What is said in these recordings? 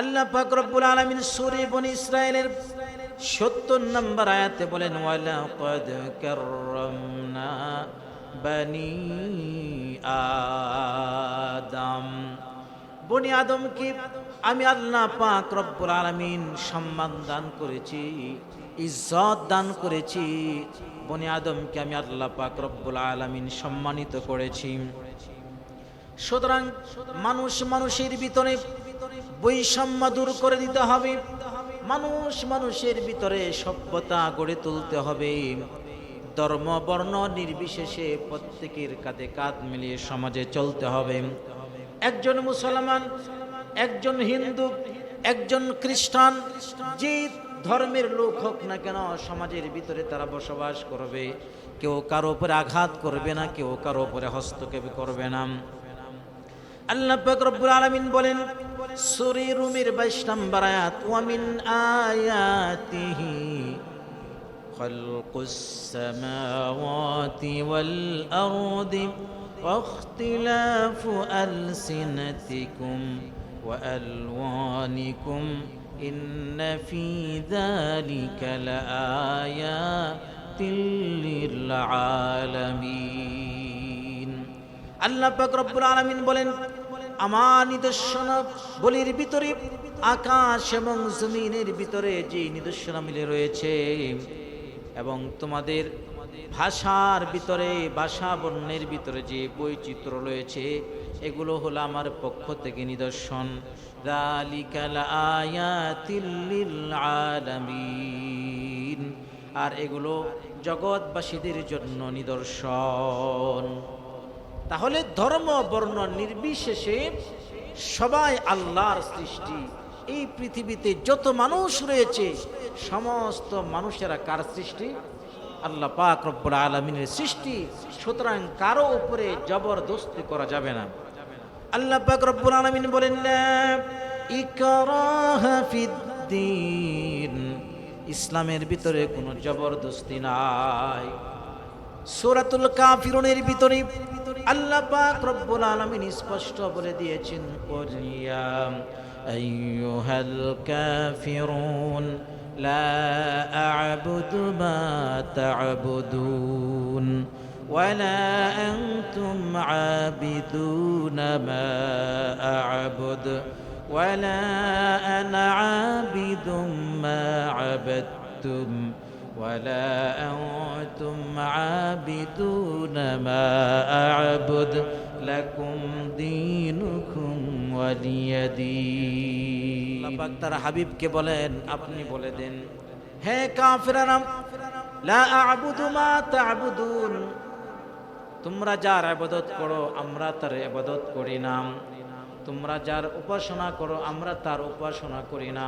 আল্লাহ পাক রব্বুল আলামিন সূরা বনি ইসরাইলের 70 নম্বর আয়াতে বলেন বনি আদম। বনি আদমকে আমি আল্লাহ পাক রব্বুল আলামিন সম্মান দান করেছি, ইজ্জত দান করেছি, বনি আদমকে আমি আল্লাহ পাক রব্বুল আলামিন সম্মানিত করেছি। সুতরাং মানুষ মানুষের ভিতরে বৈষম্য দূর করে দিতে হবে। মানুষ মানুষের ভিতরে সভ্যতা গড়ে তুলতে হবে। ধর্ম, বর্ণ নির্বিশেষে প্রত্যেকের কাঁধে কাঁধ মিলিয়ে সমাজে চলতে হবে। একজন মুসলমান, একজন হিন্দু, একজন খ্রিস্টান, যে ধর্মের লোক হোক না কেন সমাজের ভিতরে তারা বসবাস করবে। কেউ কারও উপরে আঘাত করবে না, কেউ কারও উপরে হস্তক্ষেপ করবে না। আল্লাহ রব্বুল আলামিন বলেন সূরা রুমের 22 নম্বর আয়াত ওয়া মিন আয়াতিহি খালকুস সামাওয়াতি ওয়াল আরদি واختلاف ألسنتكم وألوانكم إن في ذلك لآيات للعالمين আল্লাহ পাক রব্বুল আলামিন বলেন আমার নিদর্শন বলির ভিতরে, আকাশ এবং জমিনের ভিতরে যে নিদর্শন মিলে রয়েছে, এবং তোমাদের ভাষার ভিতরে, ভাষা বর্ণের ভিতরে যে বৈচিত্র্য রয়েছে, এগুলো হলো আমার পক্ষ থেকে নিদর্শন। আর এগুলো জগৎবাসীদের জন্য নিদর্শন। তাহলে ধর্ম, বর্ণ নির্বিশেষে সবাই আল্লাহর সৃষ্টি। এই পৃথিবীতে যত মানুষ রয়েছে, সমস্ত মানুষেরা কার সৃষ্টি? আল্লাহ পাক রব্বুল আলমিনের সৃষ্টি। সুতরাং কারও উপরে জবরদস্তি করা যাবে না। আল্লাহ পাক রব্বুল আলমিন বলেন ইসলামের ভিতরে কোনো জবরদস্তি নাই। সূরাতুল কাফিরুনের ভিতরে আল্লাহ পাক রব্বুল আলামিন স্পষ্ট বলে দিয়েছেন কুলিয়া আইয়ুহাল কাফিরুন লা আ'বুদু মা তা'বুদুন ولا أنتم عابدون ما أعبد ولا أنا عابد ما عبدتم ولا أنتم عابدون ما أعبد لكم دينكم ولي دين তারা হাবিবকে বলেন আপনি বলে দেন হে কাফিরানা লা আ'বুদু মা তা'বুদুন তোমরা যার ইবাদত করো আমরা তার ইবাদত করি না তোমরা যার উপাসনা করো আমরা তার উপাসনা করি না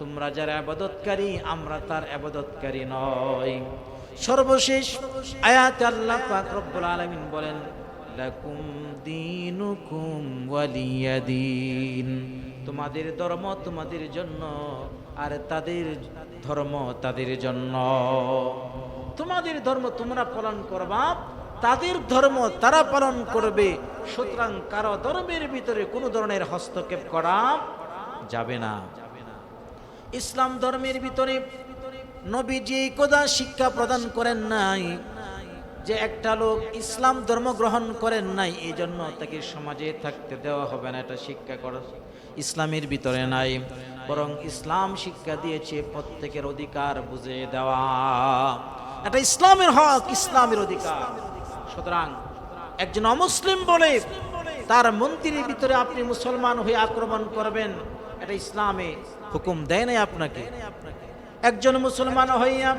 তোমরা যারা আবাদতকারী, আমরা তার আবাদতকারী নয় সর্বশেষ আয়াত আল্লাহ পাক রব্বুল আলামিন বলেন, লাকুম দীনুকুম ওয়ালিয়া দীন। তোমাদের ধর্ম তোমাদের জন্য আর তাদের ধর্ম তাদের জন্য। তোমাদের ধর্ম তোমরা পালন করবা, তাদের ধর্ম তারা পালন করবে। সুতরাং কারও ধর্মের ভিতরে কোনো ধরনের হস্তক্ষেপ করা যাবে না। ইসলাম ধর্মের ভিতরে নবীজি এই কথা শিক্ষা প্রদান করেন নাই, যে একটা লোক ইসলাম ধর্ম গ্রহণ করেন নাই এই জন্য তাকে সমাজে থাকতে দেওয়া হবে না, এটা শিক্ষা করা ইসলামের ভিতরে নাই। বরং ইসলাম শিক্ষা দিয়েছে প্রত্যেকের অধিকার বুঝে দেওয়া। এটা ইসলামের হক, ইসলামের অধিকার। সুতরাং একজন অমুসলিম বলে তার মন্দিরের ভিতরে আপনি মুসলমান হয়ে আক্রমণ করবেন, এটা ইসলামে হুকুম দেয় নাই আপনাকে। একজন মুসলমান হইয়া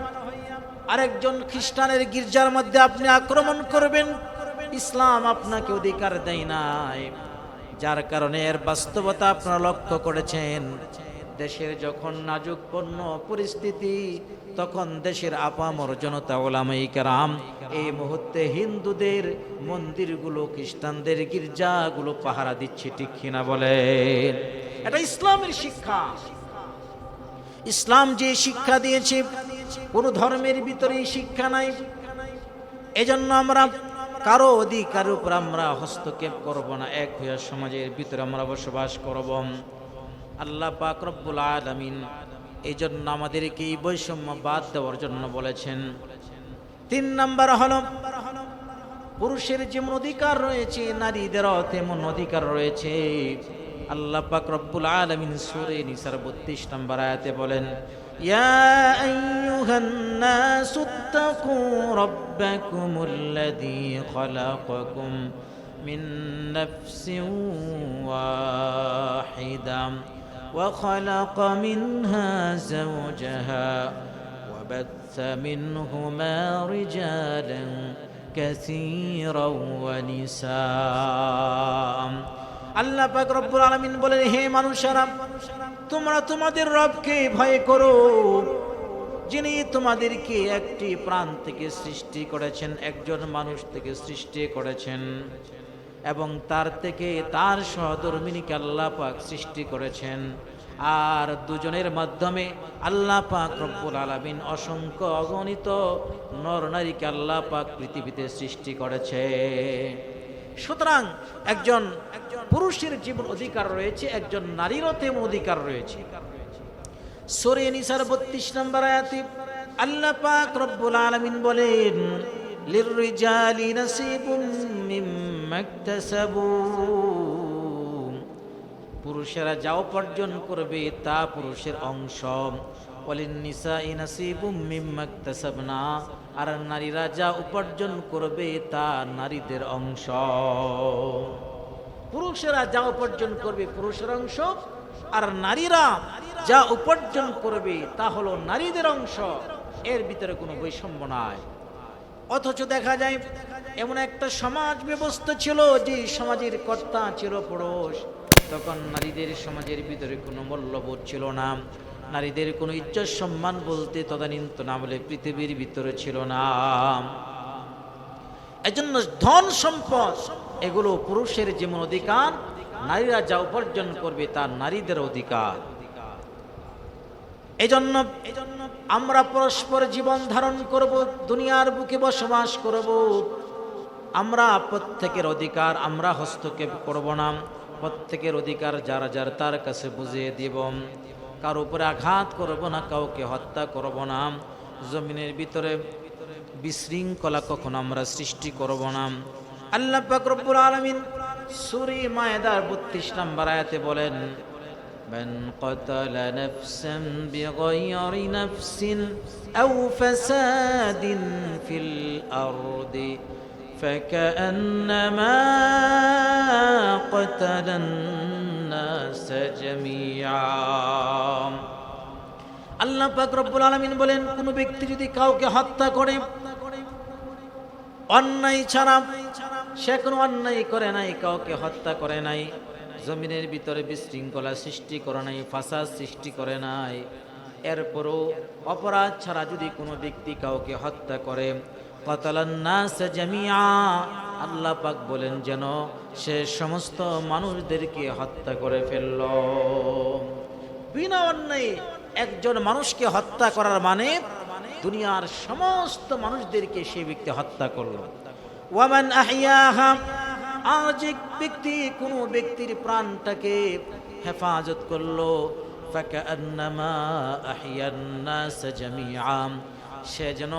আরেকজন খ্রিস্টানের গির্জার মধ্যে আপনি আক্রমণ করবেন, ইসলাম আপনাকে অধিকার দেয় নাই। যার কারণে এর বাস্তবতা আপনারা লক্ষ্য করেছেন। দেশের যখন নাজুকপূর্ণ পরিস্থিতি, তখন দেশের আপামর জনতা, ওলামাই কারাম, এই মুহূর্তে হিন্দুদের মন্দিরগুলো, খ্রিস্টানদের গির্জাগুলো পাহারা দিচ্ছে, ঠিক কিনা বলেন? এটা ইসলামের শিক্ষা। ইসলাম যে শিক্ষা দিয়েছে, কোন ধর্মের ভিতরে শিক্ষা নাই। এজন্য আমরা কারও অধিকারের উপর আমরা হস্তক্ষেপ করব না, এক হইয়া সমাজের ভিতরে আমরা বসবাস করব। আল্লাহ পাক রব্বুল আলামিন এই জন্য আমাদেরকে এই বৈষম্য বাদ দেওয়ার জন্য বলেছেন। তিন নাম্বার হল, পুরুষের যেমন অধিকার রয়েছে, নারীদেরও তেমন অধিকার রয়েছে। আল্লাহ পাক রব্বুল আলামিন সূরা নিসার 32 নম্বর আয়াতে বলেন ইয়া আইয়ুহান নাসু তাকু রাব্বাকুমুল্লাযী খলাকাকুম মিন নাফসিন ওয়াহিদা وخلق منها زوجها وبث منهما رجالا كثيرا ونساء আল্লাহ পাক রব্বুল আলামিন বলেন, হে মানুষেরা, তোমরা তোমাদের রবকে ভয় করো। যিনি তোমাদেরকে একটি প্রাণ থেকে সৃষ্টি করেছেন, একজন মানুষ থেকে সৃষ্টি করেছেন এবং তার থেকে তার সহধর্মিনীকে আল্লাহ পাক সৃষ্টি করেছেন। আর দুজনের মাধ্যমে আল্লাহ পাক রব্বুল আলামিন অসংখ্য অগণিত নর নারীকে আল্লাহ পাক পৃথিবীতে সৃষ্টি করেছে। সুতরাং একজন পুরুষের জীবন অধিকার রয়েছে, একজন নারীরও তেমন অধিকার রয়েছে। সরে নিসার বত্রিশ নম্বর আয়াতে আল্লাহ পাক রব্বুল আলামিন বলেন, লিররিজালি নাসিবুম মিম্মা পুরুষেরা যা উপার্জন করবে তা পুরুষের অংশ। বলেন নিসা ইনাসিবুম মিম্মা ইকতাসাবনা আর নারীরা যা উপার্জন করবে তা নারীদের অংশ। পুরুষেরা যা উপার্জন করবে পুরুষের অংশ, আর নারীরা যা উপার্জন করবে তা হলো নারীদের অংশ। এর ভিতরে কোনো বৈষম্য নাই। অথচ দেখা যায় এমন একটা সমাজ ব্যবস্থা ছিল যে সমাজের কর্তা ছিল পুরুষ, তখন নারীদের সমাজের ভিতরে কোনো মূল্যবোধ ছিল না। নারীদের কোনো ইজ্জত সম্মান বলতে তদানীন্ত না বলে পৃথিবীর ভিতরে ছিল না। এজন্য ধন সম্পদ, এগুলো পুরুষের যেমন অধিকার, নারীরা যা উপার্জন করবে তা নারীদের অধিকার। এজন্য আমরা পরস্পর জীবন ধারণ করব, দুনিয়ার বুকে বসবাস করব। আমরা প্রত্যেকের অধিকার আমরা হস্তক্ষেপ করব না। প্রত্যেকের অধিকার যারা যার তার কাছে বুঝিয়ে দিব। কার উপরে আঘাত করব না কাউকে হত্যা করব না জমিনের ভিতরে বিশৃঙ্খলা কখনো আমরা সৃষ্টি করব না আল্লাহ পাক রব্বুল আলামিন সূরা মায়েদার 32 নম্বর আয়াতে বলেন من قتل نفسا بغير نفس أو فساد في الأرض فكأنما قتل الناس جميعا আল্লাহ পাক রব্বুল আলামিন বলেন কোন ব্যক্তি যদি কাউকে হত্যা করে অন্যায় ছাড়া সে কোনো অন্যায় করে নাই কাউকে হত্যা করে নাই জমিনের ভিতরে বিশৃঙ্খলা সৃষ্টি করে নাই ফাসাদ সৃষ্টি করে নাই এরপরও অপরাধ ছাড়া যদি কোনো ব্যক্তি কাউকে হত্যা করে কতলান্নাস জামিয়া আল্লাহ পাক বলেন যেন সে সমস্ত মানুষদেরকে হত্যা করে ফেলল। বিনা অন্যায় একজন মানুষকে হত্যা করার মানে দুনিয়ার সমস্ত মানুষদেরকে সে ব্যক্তি হত্যা করল। ওয়ামান আহিয়াহা আর যে ব্যক্তি কোনো ব্যক্তির প্রাণটাকে হেফাজত করল। সে যেন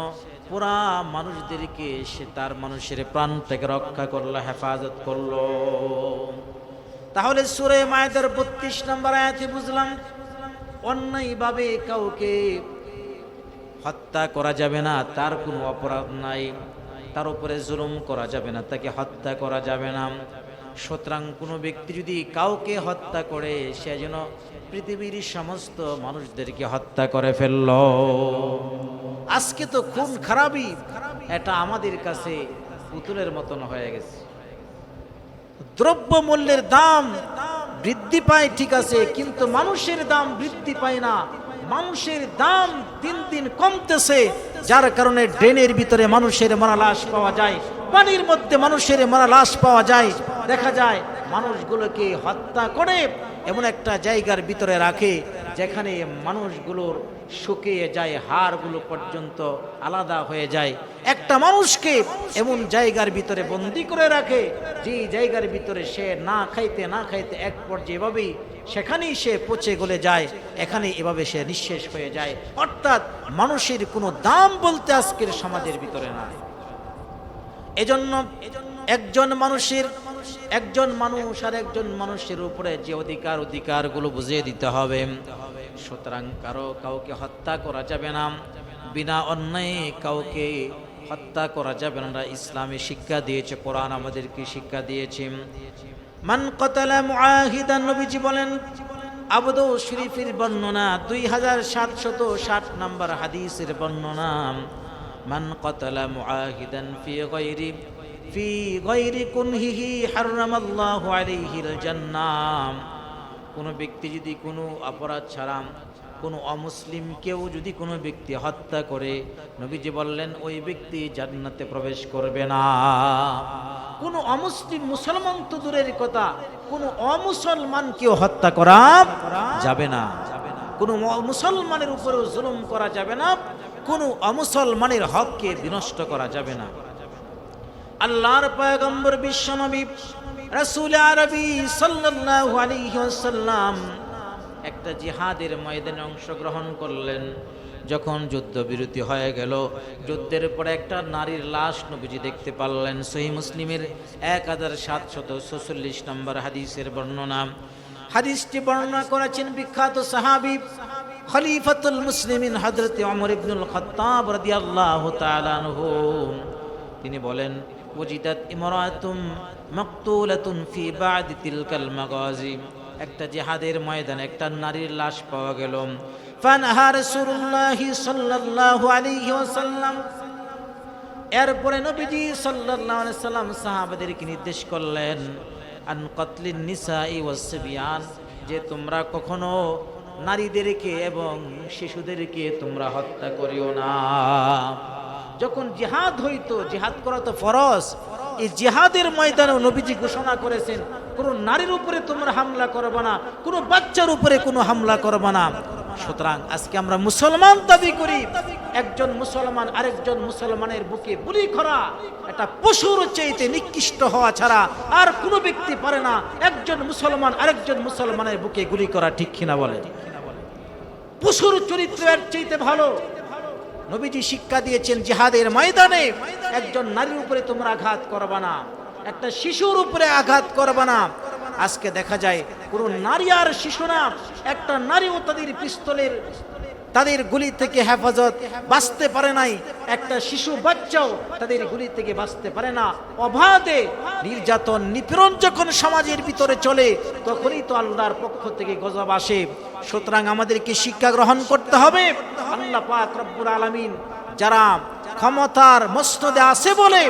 পুরা মানুষদেরকে সে তার মানুষের প্রাণ প্রাণটাকে রক্ষা করল, হেফাজত করল। তাহলে সুরে মায়েদের বত্রিশ নম্বর আয়াতে বুঝলাম, অন্যায়ভাবে কাউকে হত্যা করা যাবে না, তার কোনো অপরাধ নাই, তার উপরে জুলুম করা যাবে না, তাকে হত্যা করা যাবে না। সুতরাং কোনো ব্যক্তি যদি কাউকে হত্যা করে, সে যেন পৃথিবীর সমস্ত মানুষদেরকে হত্যা করে ফেলল। আজকে তো খুন খারাপই। এটা আমাদের কাছে পুতুলের মতন হয়ে গেছে। দ্রব্য মূল্যের দাম বৃদ্ধি পায়, ঠিক আছে, কিন্তু মানুষের দাম বৃদ্ধি পায় না। মানুষের দাম দিন দিন কমতেছে, যার কারণে ড্রেনের ভিতরে মানুষের মারা লাশ পাওয়া যায়, পানির মধ্যে মানুষের মারা লাশ পাওয়া যায়। দেখা যায়, মানুষগুলোকে হত্যা করে এমন একটা জায়গার ভিতরে রাখে, যেখানে মানুষগুলোর শুকিয়ে যায়, হাড়গুলো পর্যন্ত আলাদা হয়ে যায়। একটা মানুষকে এমন জায়গার ভিতরে বন্দি করে রাখে, যে জায়গার ভিতরে সে না খাইতে না খাইতে এক পর্যায়ে এভাবেই সেখানেই সে পচে গলে যায়, এখানে এভাবে সে নিঃশেষ হয়ে যায়। অর্থাৎ মানুষের কোনো দাম বলতে আজকের সমাজের ভিতরে নাই এজন্য একজন মানুষের, একজন মানুষ আর একজন মানুষের উপরে যে অধিকার, অধিকারগুলো বুঝিয়ে দিতে হবে। সুতরাং কারও কাউকে হত্যা করা যাবে না। বিনা অন্যায় কাউকে হত্যা করা যাবে না। ইসলামী শিক্ষা দিয়েছে, কোরআন আমাদেরকে শিক্ষা দিয়েছে। মান কতালা মুআহিদান, নবীজি বলেন, আবদৌ শরীফের বর্ণনা, দুই হাজার সাতশত ষাট নম্বর হাদিসের বর্ণনা। মান কতালা মুআহিদান ফি গায়রি ফি গায়রি কুনহিহি হারামাল্লাহু আলাইহিল জান্নাম কোনো ব্যক্তি যদি কোনো অপরাধ ছাড়া কোনো অমুসলিম কেউ যদি কোনো ব্যক্তি হত্যা করে, নবীজি বললেন, ওই ব্যক্তি জান্নাতে প্রবেশ করবে না। কোনো অমুসলিম মুসলমান তো দূরের কথা, কোনো অমুসলমান কেউ হত্যা করা যাবে না। কোনো মুসলমানের উপরেও জুলুম করা যাবে না, কোনো অমুসলমানের হককে বিনষ্ট করা যাবে না। আল্লাহর পয়গম্বর বিশ্বনবী রাসূল আরবি সাল্লাল্লাহু একটা জিহাদের ময়দানে অংশগ্রহণ করলেন। যখন যুদ্ধবিরতি হয়ে গেল, যুদ্ধের পরে একটা নারীর লাশ নবীজি দেখতে পারলেন। সহি মুসলিমের এক হাজার সাতশত ছচল্লিশ নম্বর হাদিসের বর্ণনা। হাদিসটি বর্ণনা করেছেন বিখ্যাত সাহাবি খলিফাতুল মুসলিমিন হযরত ওমর ইবনুল খাত্তাব রাদিয়াল্লাহু তাআলা তিনি বলেন ওজিদাত ইমরাতুম মাকতুলাতুন ফি বাদি তিলকাল মাগাজি একটা জিহাদের ময়দানে একটা নারীর লাশ পাওয়া গেল। ফানহা রাসূলুল্লাহ সাল্লাল্লাহু আলাইহি ওয়াসাল্লাম। এরপরে নবীজি সাল্লাল্লাহু আলাইহি সাল্লাম সাহাবাদেরকে নির্দেশ করলেন, আন কতলিন নিসাই ওয়াসবিয়ান যে তোমরা কখনো নারীদেরকে এবং শিশুদেরকে তোমরা হত্যা করিও না। যখন জিহাদ হইতো, জিহাদ করা তো ফরজ। এই জিহাদের ময়দানে নবীজি ঘোষণা করেছেন, কোন নারীর উপরে তোমরা হামলা করবে না, কোনো বাচ্চার উপরে কোনো হামলা করবে না। সুতরাং আজকে আমরা মুসলমান দাবি করি, একজন মুসলমান আরেকজন মুসলমানের বুকে বুলি করা এটা পশুর চাইতে নিকৃষ্ট হওয়া ছাড়া আর কোনো ব্যক্তি পারে না একজন মুসলমান আরেকজন মুসলমানের বুকে গুলি করা, ঠিক কিনা বলে? পশুর চরিত্র এর চাইতে ভালো নবীজি শিক্ষা দিয়েছেন জিহাদের ময়দানে, একজন নারীর উপরে তোমরা আঘাত করবা না, একটা শিশুর উপরে আঘাত করবা না। আজকে দেখা যায়, কোনো নারী আর শিশু না, একটা নারীও তাদের পিস্তলের, তাদের গুলি থেকে হেফাজত বাঁচতে পারে নাই, একটা শিশু বাচ্চাও তাদের গুলি থেকে বাঁচতে পারে না। অবাধে নির্যাতন, নিপীড়ন যখন সমাজের ভিতরে চলে, তখনই তো আল্লাহর পক্ষ থেকে গজব আসে। সুতরাং আমাদেরকে শিক্ষা গ্রহণ করতে হবে। আল্লাহ পাক রব্বুল আলামিন যারা ক্ষমতার মস্তদে আছে বলে,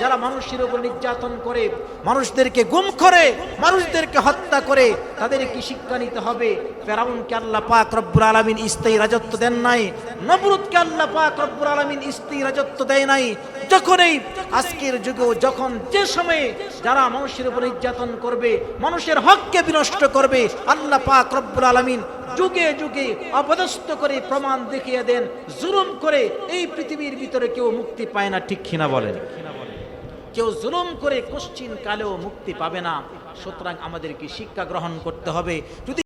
যারা মানুষের উপর নির্যাতন করে, মানুষদেরকে গুম করে, মানুষদেরকে হত্যা করে, তাদেরকে শিক্ষা নিতে হবে। ফেরাউনকে আল্লাহ পাক রব্বুল আলামিন স্থায়ী রাজত্ব দেন নাই। নবরুদকে আল্লাহ পাক রব্বুল আলামিন স্থায়ী রাজত্ব দেয় নাই। যখনই আজকের যুগেও যখন যে সময়ে যারা মানুষের উপর নির্যাতন করবে, মানুষের হককে বিনষ্ট করবে, আল্লাহ পাক রব্বুল আলামিন যুগে যুগে অপদস্থ করে প্রমাণ দেখিয়ে দেন, জুলুম করে এই পৃথিবীর ভিতরে কেউ মুক্তি পায় না, ঠিক কিনা বলেন? কেউ জুলুম করে কোশ্চিন কালেও মুক্তি পাবে না। সুতরাং আমাদেরকে শিক্ষা গ্রহণ করতে হবে। যদি